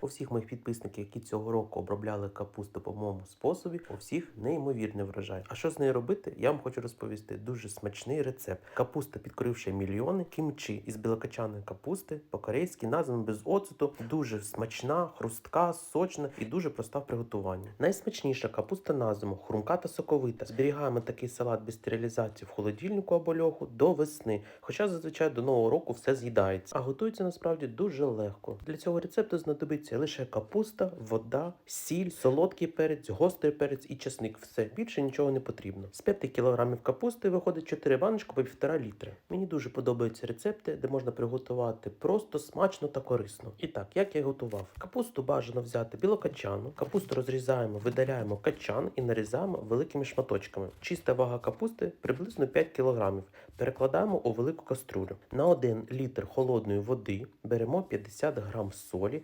У всіх моїх підписників, які цього року обробляли капусту по моєму способі, у всіх неймовірний врожай. А що з нею робити? Я вам хочу розповісти дуже смачний рецепт. Капуста, підкоривши мільйони, кімчі із білокачаної капусти, по-корейськи названа без оцету, дуже смачна, хрустка, сочна і дуже проста в приготуванні. Найсмачніша капуста на зиму, хрумка та соковита. Зберігаємо такий салат без стерилізації в холодильнику або льоху до весни. Хоча зазвичай до нового року все з'їдається. А готується насправді дуже легко. Для цього рецепту знадобиться лише капуста, вода, сіль, солодкий перець, гострий перець і чесник. Все більше нічого не потрібно. З 5 кг капусти виходить 4 баночки по 1,5 літри. Мені дуже подобаються рецепти, де можна приготувати просто смачно та корисно. І так, як я готував? Капусту бажано взяти білокачану, капусту розрізаємо, видаляємо качан і нарізаємо великими шматочками. Чиста вага капусти приблизно 5 кг. Перекладаємо у велику каструлю. На 1 літр холодної води беремо 50 грам солі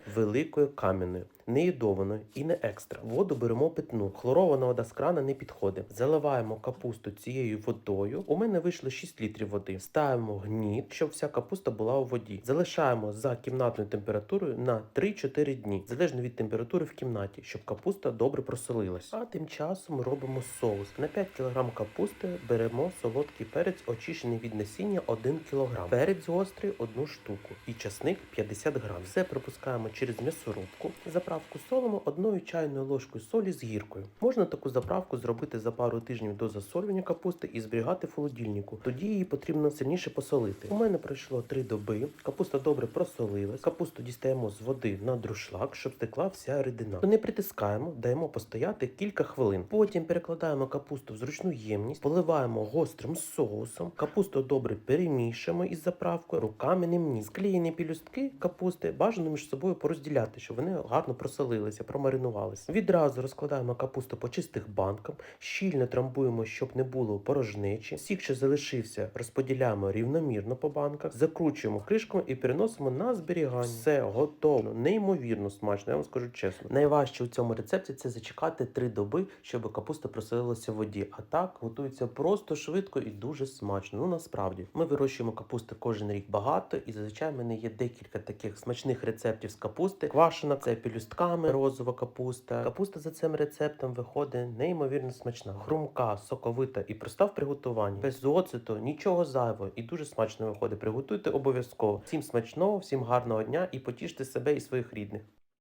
великою кам'яною, не йодованою і не екстра. Воду беремо питну. Хлорована вода з крана не підходить. Заливаємо капусту цією водою. У мене вийшло 6 літрів води. Ставимо гніт, щоб вся капуста була у воді. Залишаємо за кімнатною температурою на 3-4 дні, залежно від температури в кімнаті, щоб капуста добре просолилась. А тим часом робимо соус. На 5 кг капусти беремо солодкий перець, очищений від насіння 1 кг. Перець гострий 1 штуку і часник 50 г. Все пропускаємо через м'ясорубку. Заправку солимо одною чайною ложкою солі з гіркою. Можна таку заправку зробити за пару тижнів до засолювання капусти і зберігати в холодильнику. Тоді її потрібно сильніше посолити. У мене пройшло 3 доби. Капуста добре просолилась. Капусту дістаємо з води на друшлак, щоб стекла вся рідина. Не притискаємо, даємо постояти кілька хвилин. Потім перекладаємо капусту в зручну ємність, поливаємо гострим соусом. Капусту добре перемішуємо із заправкою, руками не мні. Склеєні пілюстки капусти бажано між собою порозділяти, щоб вони гарно просолилися, промаринувалися. Відразу розкладаємо капусту по чистих банкам, щільно трамбуємо, щоб не було порожнечі. Сік, що залишився, розподіляємо рівномірно по банках, закручуємо кришками і переносимо на зберігання. Все готово, неймовірно смачно. Я вам скажу чесно. Найважче у цьому рецепті це зачекати три доби, щоб капуста просолилася в воді. А так готується просто швидко і дуже смачно. Ну насправді ми вирощуємо капусти кожен рік багато, і зазвичай в мене є декілька таких смачних рецептів з капусти. Квашена це пелюстками, розова капуста. Капуста за цим рецептом виходить неймовірно смачна, хрумка, соковита і проста в приготуванні. Без оцету, нічого зайвого і дуже смачно виходить. Приготуйте обов'язково. Всім смачного, всім гарного дня і потіште себе і своїх рідних.